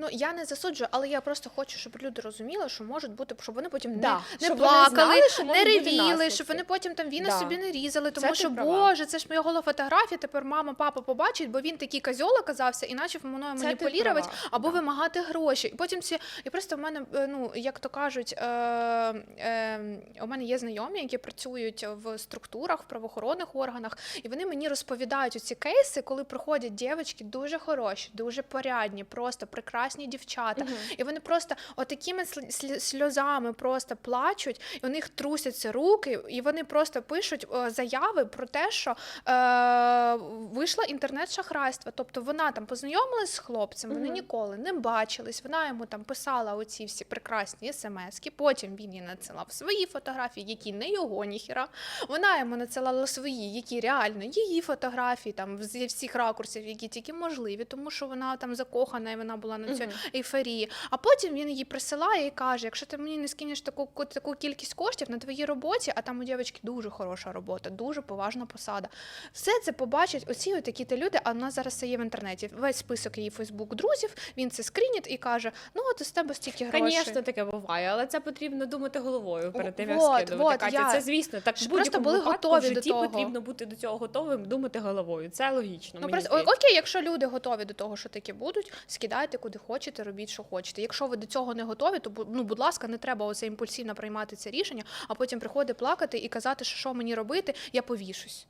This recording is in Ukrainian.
Ну я не засуджую, але я просто хочу, щоб люди розуміли, що можуть бути, щоб вони потім Да, не, не плакали, знали, що не ревіли, щоб вони потім там віни Да. собі не різали, тому ти що боже, це ж моя гола фотографія. Тепер мама, папа побачить, бо він такий козьол оказався і почав мною Це ти маніпулювати або да. вимагати гроші. І потім ці і просто в мене, е, ну як то кажуть, е, е, у мене є знайомі, які працюють в структурах, в правоохоронних органах, і вони мені розповідають ці кейси, коли приходять дівчатки дуже хороші, дуже порядні, просто прекрасні дівчата. І вони просто отакими сл- сл- сльозами просто плачуть, і у них трусяться руки, і вони просто пишуть е, заяви про те, що е, вийшло інтернет-шахрайство. Тобто вона там познайомилась з хлопцем, вони Мгм. ніколи не бачились. Вона йому там писала оці всі прекрасні смски. Потім він їй надсилав свої фотографії, які не його ніхіра. Вона йому надсилала свої, які реально її фотографії, там зі всіх ракурсів, які тільки можливі, тому що вона там закохана і вона була на цій Мгм. ейфорії. А потім він їй присилає і каже: якщо ти мені не скинеш таку таку кількість коштів на твоїй роботі, а там у дівчинки дуже хороша робота, дуже поважна посада. Все це побачать оці такі ти люди. А в нас зараз це є в інтернеті. Весь список її Фейсбук друзів. Він це скрінить і каже: Ну от з тебе стільки грошей. Звісно, таке буває, але це потрібно думати головою перед тим, як Вот, скидувати. вот, Катя, я- Це звісно, так просто були готові в до того. потрібно бути до цього готовим, думати головою. Це логічно. Ну мені просто здається. окей, якщо люди готові до того, що такі будуть, скидайте куди хочете, робіть, що хочете. Якщо ви до цього не готові, то ну, будь ласка, не треба оце імпульсивно приймати це рішення, а потім приходити плакати і казати, що що мені робити, я повішусь.